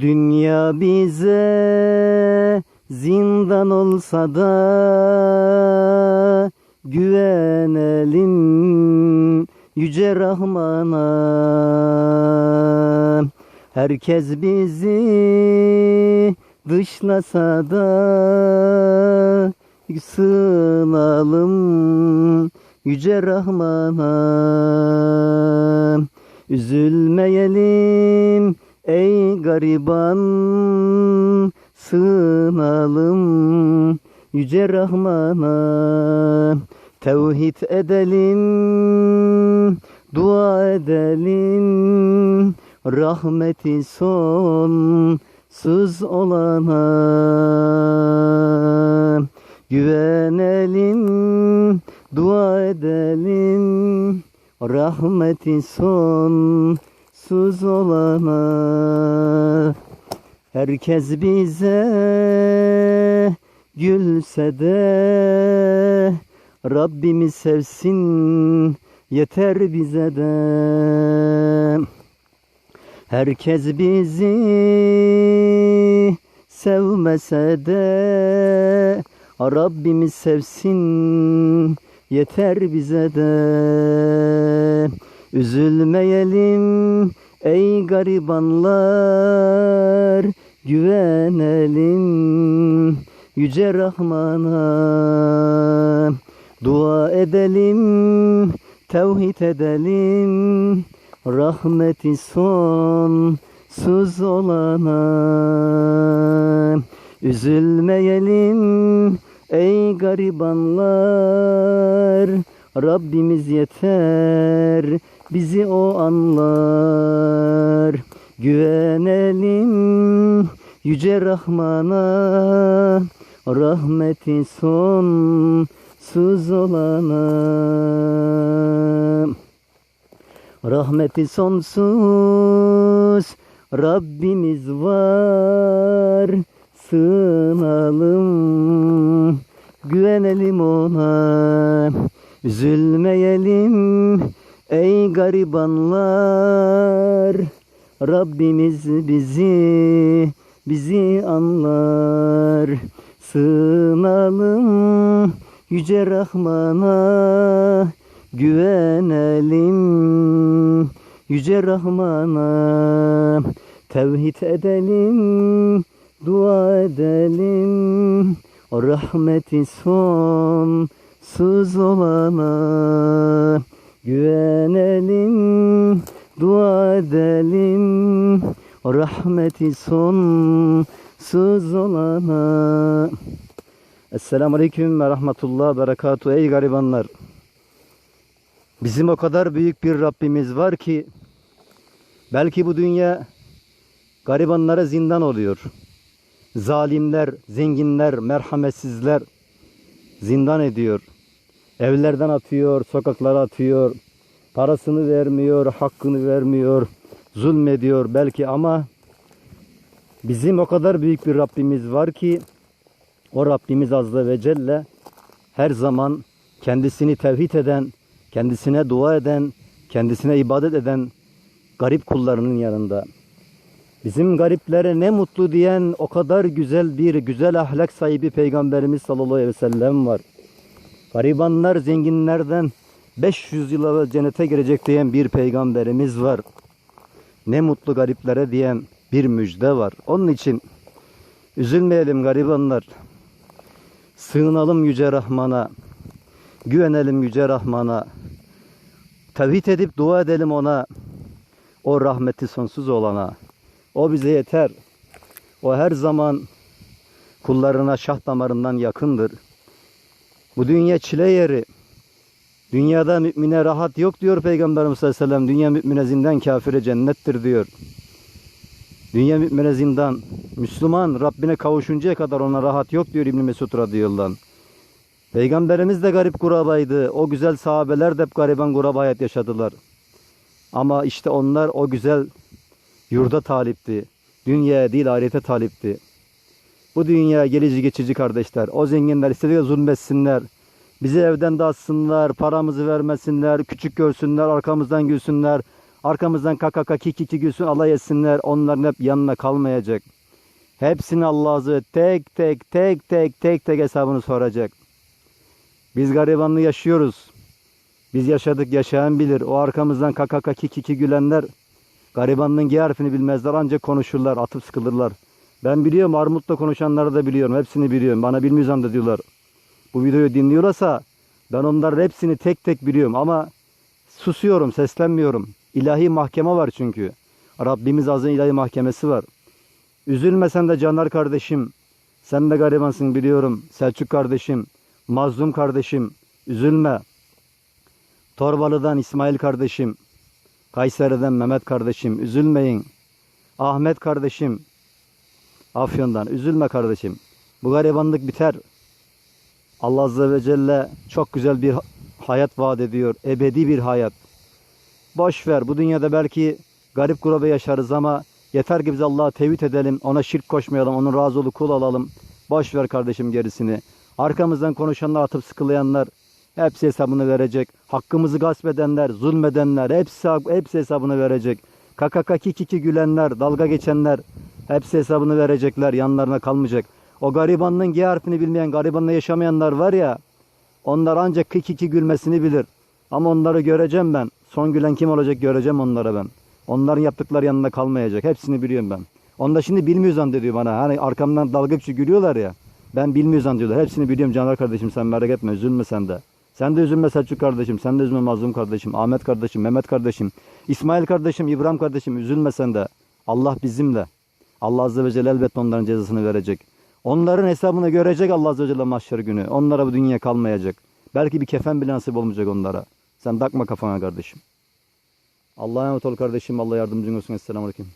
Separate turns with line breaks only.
Dünya bize zindan olsa da güvenelim yüce Rahman'a. Herkes bizi dışlasa da sığınalım yüce Rahman'a. Üzülmeyelim ey gariban sığınalım yüce Rahman'a. Tevhid edelim, dua edelim, rahmeti sonsuz olana. Güvenelim, dua edelim, rahmeti sonsuz olana. Herkes bize gülse de Rabbimiz sevsin yeter bize de. Herkes bizi sevmese de Rabbimiz sevsin yeter bize de. Üzülmeyelim ey garibanlar güvenelim yüce Rahman'a. Dua edelim, tevhid edelim, rahmeti sonsuz olana. Üzülmeyelim ey garibanlar, Rabbimiz yeter, bizi o anlar. Güvenelim yüce Rahman'a, rahmeti sonsuz olana. Rahmeti sonsuz Rabbimiz var. Sığınalım, güvenelim ona. Üzülmeyelim ey garibanlar. Rabbimiz bizi, bizi anlar. Sığınalım yüce Rahman'a. Güvenelim yüce Rahman'a. Tevhid edelim, dua edelim. O rahmeti sonsuz olana. Güvenelim, dua edelim. O rahmeti sonsuz olana. Esselamu Aleyküm ve Rahmetullah Berekatuhu ey garibanlar. Bizim o kadar büyük bir Rabbimiz var ki belki bu dünya garibanlara zindan oluyor. Zalimler, zenginler, merhametsizler zindan ediyor. Evlerden atıyor, sokaklara atıyor. Parasını vermiyor, hakkını vermiyor. Zulmediyor belki ama bizim o kadar büyük bir Rabbimiz var ki o Rabbimiz Azze ve Celle her zaman kendisini tevhid eden, kendisine dua eden, kendisine ibadet eden garip kullarının yanında. Bizim gariplere ne mutlu diyen o kadar güzel bir güzel ahlak sahibi Peygamberimiz sallallahu aleyhi ve sellem var. Garibanlar zenginlerden 500 yıl evvel cennete girecek diyen bir peygamberimiz var. Ne mutlu gariplere diyen bir müjde var. Onun için üzülmeyelim garibanlar. Sığınalım Yüce Rahman'a. Güvenelim Yüce Rahman'a. Tevhid edip dua edelim ona. O rahmeti sonsuz olana. O bize yeter. O her zaman kullarına şah damarından yakındır. Bu dünya çile yeri. Dünyada mümine rahat yok diyor Peygamberimiz sallallahu aleyhi ve sellem. Dünya mümine zindan, kafire cennettir diyor. Dünya mümine zindan. Müslüman Rabbine kavuşuncaya kadar ona rahat yok diyor İbn Mesud radıyallahu. Peygamberimiz de garip kurabaydı. O güzel sahabeler de hep gariban kuraba hayat yaşadılar. Ama işte onlar o güzel yurda talipti. Dünyaya değil ahirete talipti. Bu dünya gelici geçici kardeşler. O zenginler istediği zulmetsinler. Bizi evden dağıtsınlar, paramızı vermesinler, küçük görsünler, arkamızdan gülsünler. Arkamızdan kakaka kikiki gülsün alay etsinler. Onların hep yanına kalmayacak. Hepsini Allah azze tek tek tek tek tek tek hesabını soracak. Biz garibanlığı yaşıyoruz. Biz yaşadık yaşayan bilir. O arkamızdan kakaka kikiki gülenler garibanlığın G harfini bilmezler ancak konuşurlar atıp sıkılırlar. Ben biliyorum armutla konuşanları da biliyorum. Hepsini biliyorum. Bana bilmiyorsan da diyorlar. Bu videoyu dinliyorlarsa ben onların hepsini tek tek biliyorum ama susuyorum, seslenmiyorum. İlahi mahkeme var çünkü. Rabbimiz azın ilahi mahkemesi var. Üzülme sen de Caner kardeşim. Sen de garibansın biliyorum. Selçuk kardeşim, Mazlum kardeşim. Üzülme. Torbalı'dan İsmail kardeşim. Kayseri'den Mehmet kardeşim. Üzülmeyin. Ahmet kardeşim. Afyon'dan. Üzülme kardeşim. Bu garibanlık biter. Allah Azze ve Celle çok güzel bir hayat vaat ediyor. Ebedi bir hayat. Boş ver. Bu dünyada belki garip gurebe yaşarız ama yeter ki biz Allah'a tevhid edelim. Ona şirk koşmayalım. Onun razı olu kul alalım. Boş ver kardeşim gerisini. Arkamızdan konuşanlar atıp sıkılayanlar hepsi hesabını verecek. Hakkımızı gasp edenler, zulmedenler hepsi, hepsi hesabını verecek. Kakaka kikiki gülenler, dalga geçenler hepsi hesabını verecekler. Yanlarına kalmayacak. O garibanlığın G harfini bilmeyen, garibanla yaşamayanlar var ya onlar ancak kikiki gülmesini bilir. Ama onları göreceğim ben. Son gülen kim olacak göreceğim onlara ben. Onların yaptıkları yanında kalmayacak. Hepsini biliyorum ben. Onda şimdi bilmiyor zannediyor bana. Hani arkamdan dalga geçiyor gülüyorlar ya. Ben bilmiyor zannediyorlar. Hepsini biliyorum Caner kardeşim sen merak etme üzülme sen de. Sen de üzülme Selçuk kardeşim. Sen de üzülme Mazlum kardeşim. Ahmet kardeşim. Mehmet kardeşim. İsmail kardeşim. İbrahim kardeşim. Üzülme sen de. Allah bizimle. Allah Azze ve Celle elbette onların cezasını verecek. Onların hesabını görecek Allah Azze ve Celle mahşer günü. Onlara bu dünya kalmayacak. Belki bir kefen bile nasip olmayacak onlara. Sen takma kafana kardeşim. Allah'a emanet ol kardeşim. Allah yardımcın olsun. Esselamu Aleyküm.